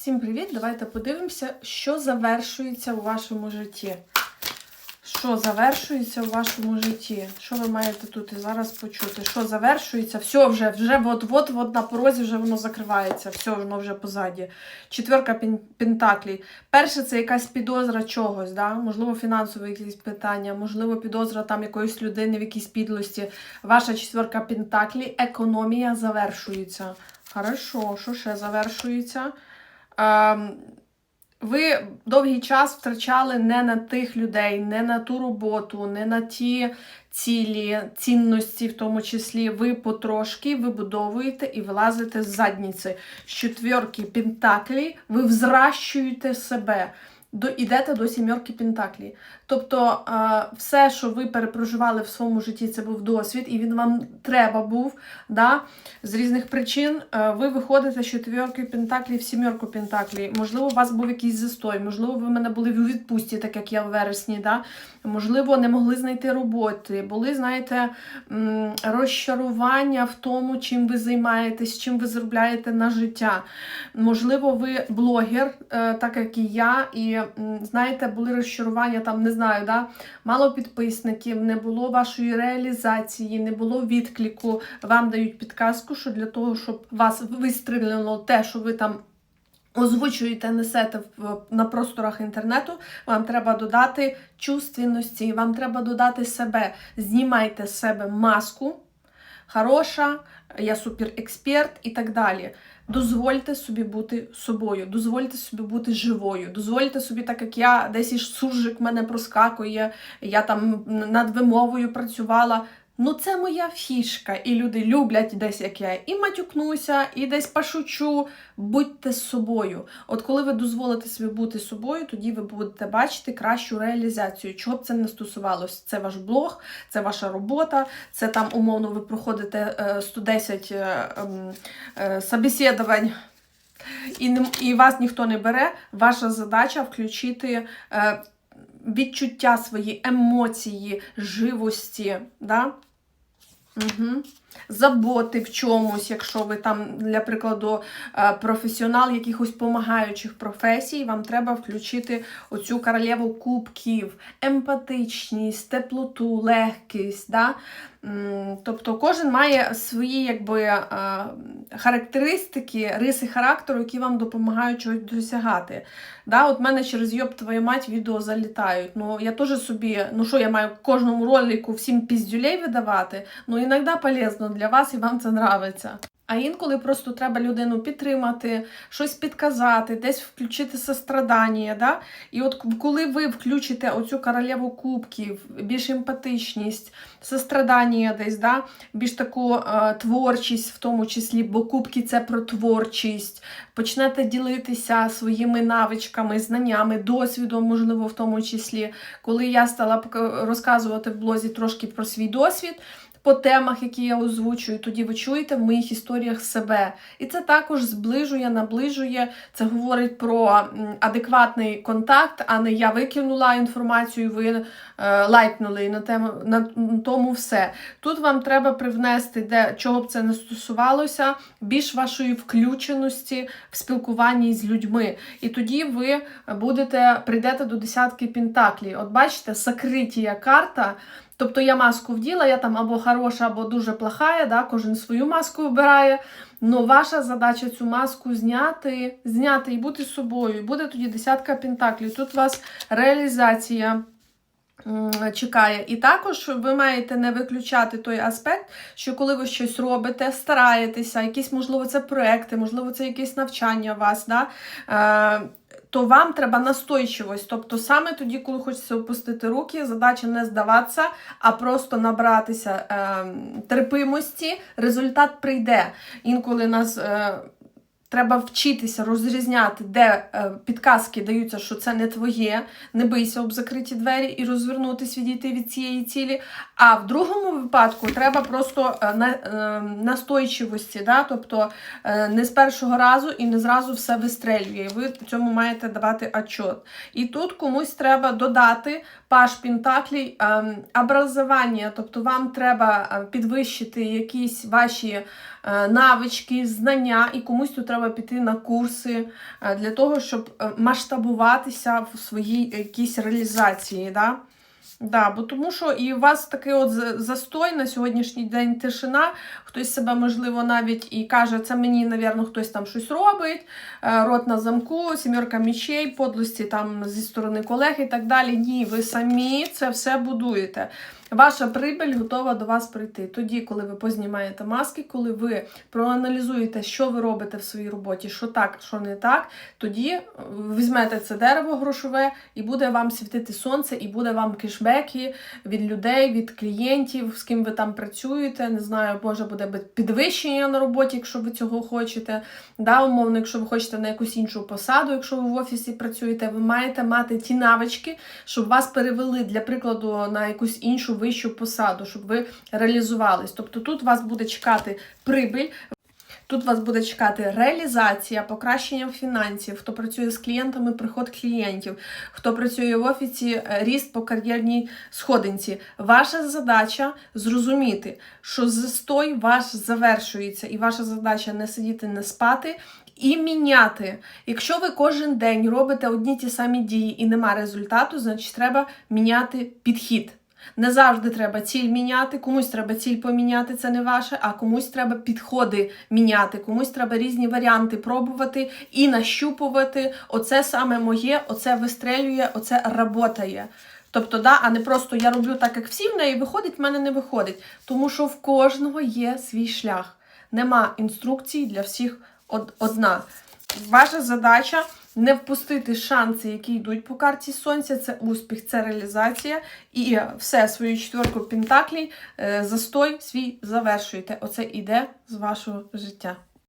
Всім привіт! Давайте подивимося, що завершується у вашому житті. Що завершується у вашому житті? Що ви маєте тут і зараз почути? Що завершується? Все вже, вже от-от от на порозі вже воно закривається, все, воно вже позаді. Четверка пен- Перше, це якась підозра чогось, да? можливо, фінансові якісь питання, можливо, підозра там якоїсь людини в якійсь підлості. Ваша четверка пентаклей, економія завершується. Хорошо, що ще завершується? Ем, ви довгий час втрачали не на тих людей, не на ту роботу, не на ті цілі, цінності, в тому числі. Ви потрошки вибудовуєте і вилазите з задніці. З четвірки пентаклі ви взращуєте себе. До, ідете до сімерки пентаклі. Тобто е, все, що ви перепроживали в своєму житті, це був досвід, і він вам треба був. Да? З різних причин е, ви виходите з четвірки пентаклі в сімерку пентаклі. Можливо, у вас був якийсь застой, можливо, ви в мене були в відпустці, так як я в вересні. Да? Можливо, не могли знайти роботи. Були, знаєте, розчарування в тому, чим ви займаєтесь, чим ви заробляєте на життя. Можливо, ви блогер, е, так як і я, і знаєте, були розчарування там, не знаю, да? мало підписників, не було вашої реалізації, не було відклику. Вам дають підказку, що для того, щоб вас вистрілило те, що ви там. Озвучуєте, несете на просторах інтернету, вам треба додати чувственності, вам треба додати себе. Знімайте з себе маску, хороша, я суперексперт і так далі. Дозвольте собі бути собою, дозвольте собі бути живою, дозвольте собі, так як я десь і суржик мене проскакує, я там над вимовою працювала. Ну, це моя фішка, і люди люблять десь, як я і матюкнуся, і десь пошучу. Будьте з собою. От коли ви дозволите собі бути собою, тоді ви будете бачити кращу реалізацію. Чого б це не стосувалось? Це ваш блог, це ваша робота, це там умовно ви проходите е, 110 е, ем, е, собеседувань. І, не, і вас ніхто не бере. Ваша задача включити е, відчуття свої, емоції, живості. Да? Угу. Заботи в чомусь, якщо ви там, для прикладу, е, професіонал якихось помагаючих професій, вам треба включити оцю королеву кубків, емпатичність, теплоту, легкість. Да? Тобто кожен має свої якби, е, характеристики, риси характеру, які вам допомагають чогось досягати. Да, от мене через йоб твою мать відео залітають. Ну я теж собі, ну що я маю кожному ролику всім піздюлей видавати. Ну іноді полезно для вас і вам це нравиться. А інколи просто треба людину підтримати, щось підказати, десь включити сострадання. Да? І от коли ви включите оцю королеву кубків, більш емпатичність, сострадання десь, да? більш таку е, творчість в тому числі, бо кубки це про творчість, почнете ділитися своїми навичками, знаннями, досвідом, можливо, в тому числі. Коли я стала розказувати в блозі трошки про свій досвід, по темах, які я озвучую, тоді ви чуєте в моїх історіях себе. І це також зближує, наближує. Це говорить про адекватний контакт, а не я викинула інформацію, ви е, лайкнули на, тему, на тому все. Тут вам треба привнести, де чого б це не стосувалося, більш вашої включеності в спілкуванні з людьми. І тоді ви будете прийдете до десятки пентаклів. От бачите, сакритія карта. Тобто я маску вділа, я там або хороша, або дуже плохая, да, кожен свою маску вибирає. Но ваша задача цю маску зняти, зняти і бути собою. І буде тоді десятка пентаклів. Тут вас реалізація. Чекає. І також ви маєте не виключати той аспект, що коли ви щось робите, стараєтеся, якісь, можливо, це проекти, можливо, це якесь навчання вас, да? То вам треба настойчивість. Тобто саме тоді, коли хочеться опустити руки, задача не здаватися, а просто набратися е, терпимості, результат прийде. Інколи нас. Е, Треба вчитися розрізняти, де е, підказки даються, що це не твоє, не бийся об закриті двері і розвернутися, відійти від цієї цілі. А в другому випадку треба просто е, е, настойчивості, да? тобто не з першого разу і не зразу все вистрелює. І ви цьому маєте давати отчет. І тут комусь треба додати паш Пентаклій образування, тобто вам треба підвищити якісь ваші навички, знання, і комусь тут треба піти на курси е, для того, щоб е, масштабуватися в своїй якійсь реалізації. Да? Да, бо тому що і у вас такий от застой на сьогоднішній день тишина. Хтось себе, можливо, навіть і каже, це мені, навірно, хтось там щось робить, е, рот на замку, сімерка мічей, подлості там зі сторони колег і так далі. Ні, ви самі це все будуєте. Ваша прибиль готова до вас прийти. Тоді, коли ви познімаєте маски, коли ви проаналізуєте, що ви робите в своїй роботі, що так, що не так, тоді е, візьмете це дерево грошове і буде вам світити сонце, і буде вам кешбеки від людей, від клієнтів, з ким ви там працюєте. Не знаю, може буде підвищення на роботі, якщо ви цього хочете. Да, умовно, якщо ви хочете на якусь іншу посаду, якщо ви в офісі працюєте, ви маєте мати ті навички, щоб вас перевели, для прикладу, на якусь іншу вищу посаду, щоб ви реалізувались. Тобто тут вас буде чекати прибиль. Тут вас буде чекати реалізація, покращення фінансів, хто працює з клієнтами, приход клієнтів, хто працює в офісі, е, ріст по кар'єрній сходинці. Ваша задача зрозуміти, що застой ваш завершується, і ваша задача не сидіти, не спати. І міняти. Якщо ви кожен день робите одні ті самі дії і нема результату, значить треба міняти підхід. Не завжди треба ціль міняти, комусь треба ціль поміняти, це не ваше, а комусь треба підходи міняти, комусь треба різні варіанти пробувати і нащупувати. Оце саме моє, оце вистрелює, оце работає. Тобто, да, а не просто я роблю так, як всі в неї виходить, в мене не виходить. Тому що в кожного є свій шлях. Нема інструкцій для всіх одна. Ваша задача не впустити шанси, які йдуть по карті сонця. Це успіх, це реалізація. І все, свою четверку пентаклей, е, застой свій завершуєте. Оце іде з вашого життя.